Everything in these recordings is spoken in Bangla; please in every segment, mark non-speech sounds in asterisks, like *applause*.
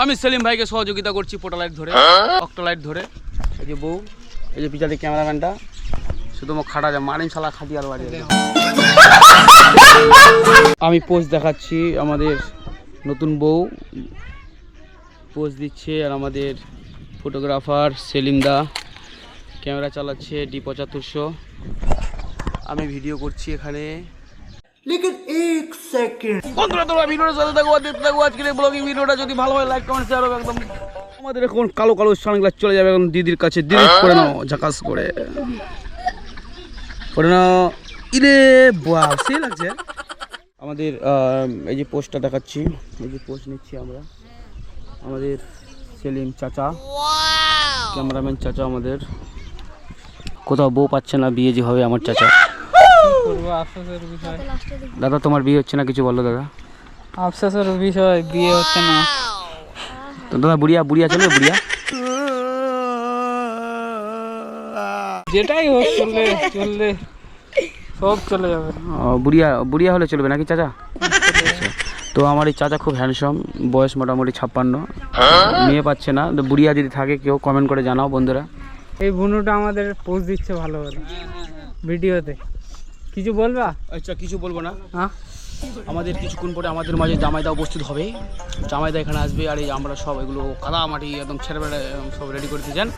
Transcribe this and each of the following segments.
আমি সেলিম ভাইকে সহযোগিতা করছি ফোটো লাইট ধরে, অক্টোলাইট ধরে। এই যে বউ, এই যে পিছনে ক্যামেরাম্যানটা শুধু খাটা যায় মারিন শালা খাটিয়ার বাড়ি আমি পোস্ট দেখাচ্ছি আমাদের নতুন বউ। পোস্ট দিচ্ছে আর আমাদের ফটোগ্রাফার সেলিম দা। ক্যামেরা চালাচ্ছে ডি পঁচাত্তরশো। আমি ভিডিও করছি এখানে। বন্ধুরা তোমরা ভিডিওটা সাথে থাকো আর দেখতে থাকো আজকের এই ব্লগিং ভিডিওটা। যদি ভালো হয় লাইক কমেন্ট শেয়ার একদম। আমাদের এখন কালো কালো সানগ্লাস চলে যাবে এখন দিদির কাছে। দিদি করে নাও ঝাকাস করে। করে নাও। ইরে বাহ সে লাগছে। আমাদের আহ, এই যে পোস্টটা দেখাচ্ছি এই যে পোস্ট নিচ্ছি আমরা। আমাদের সেলিম চাচা ক্যামেরাম্যান চাচা আমাদের। কোথাও বউ পাচ্ছে না বিয়ে যে হবে আমার চাচা। আফসোসের বিষয়। দাদা তোমার বিয়ে হচ্ছে না কিছু বলো দাদা। আফসোসের বিষয় বিয়ে হচ্ছে না। তো দাদা বুড়িয়া বুড়িয়া চলবে বুড়িয়া? যেটাই হোক চললে চললে সব চলে যাবে। ও, বুড়িয়া বুড়িয়া হলে চলবে নাকি চাচা। তো আমার এই চাচা খুব হ্যান্ডসাম বয়স মোটামুটি ছাপ্পান্ন। মেয়ে পাচ্ছে না। তো বুড়িয়া যদি থাকে কেউ কমেন্ট করে জানাও বন্ধুরা। এই বুনুটা আমাদের পোস্ট দিচ্ছে ভালো ভালো ভিডিওতে। কিছু বলবা? আচ্ছা কিছু বলব না। হ্যাঁ? আমাদের কিছুক্ষণ পরে আমাদের মাঝে জামাইদা উপস্থিত হবে। জামাইদা এখানে আসবে আর এই আমরা সব এগুলো কাদা মাটি একদম ছেড়ে বেড়ে সব রেডি করে দিয়েছেন।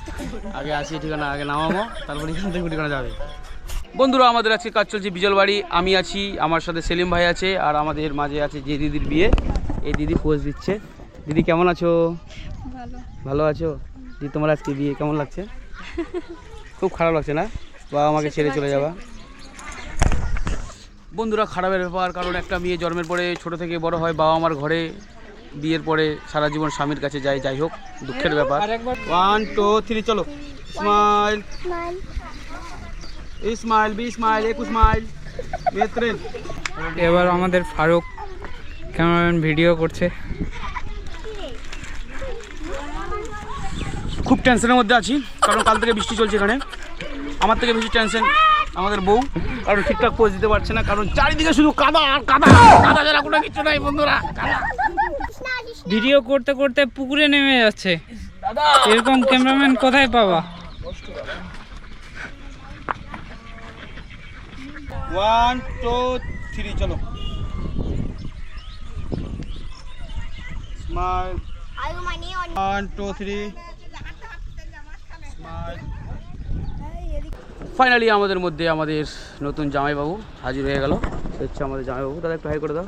আগে আসি ঠিকানা আগে নামাবো তারপরে এখান থেকে ঠিকানা যাবে। বন্ধুরা আমাদের আজকে কাজ চলছে বিজলবাড়ি। আমি আছি আমার সাথে সেলিম ভাই আছে আর আমাদের মাঝে আছে যে দিদির বিয়ে। এই দিদি পোজ দিচ্ছে। দিদি কেমন আছো? ভালো। ভালো আছো? দিদি তোমার আজকে বিয়ে কেমন লাগছে? *laughs* খুব খারাপ লাগছে না? বাবা আমাকে ছেড়ে চলে যাবা। বন্ধুরা খারাপের ব্যাপার কারণ একটা মেয়ে জন্মের পরে ছোট থেকে বড় হয় বাবা মার ঘরে বিয়ের পরে সারা জীবন স্বামীর কাছে যায় যাই হোক দুঃখের ব্যাপার। ওয়ান টু থ্রি চলো। স্মাইল স্মাইল বি স্মাইল একু স্মাইল মেত্রেন এবার আমাদের ফারুক ক্যামেরাম্যান ভিডিও করছে? খুব টেনশনের মধ্যে আছি কারণ কাল থেকে বৃষ্টি চলছে এখানে। আমার থেকে বেশি টেনশন আমাদের বউ। কারণ ঠিকঠাক পোজ দিতে পারছে না কারণ চারিদিকে শুধু কাদা আর কাদা কাদা ছাড়া কোনো কিছু নাই বন্ধুরা কাদা। ভিডিও করতে করতে পুকুরে নেমে যাচ্ছে। দাদা। এরকম ক্যামেরাম্যান কোথায় পাবা? ওয়ান টু থ্রি চলো। Smile one two three finally আমাদের মধ্যে আমাদের নতুন জামাইবাবু হাজির হয়ে গেল। হচ্ছে আমাদের জামাইবাবু। তাদের একটু হাই করে দাও।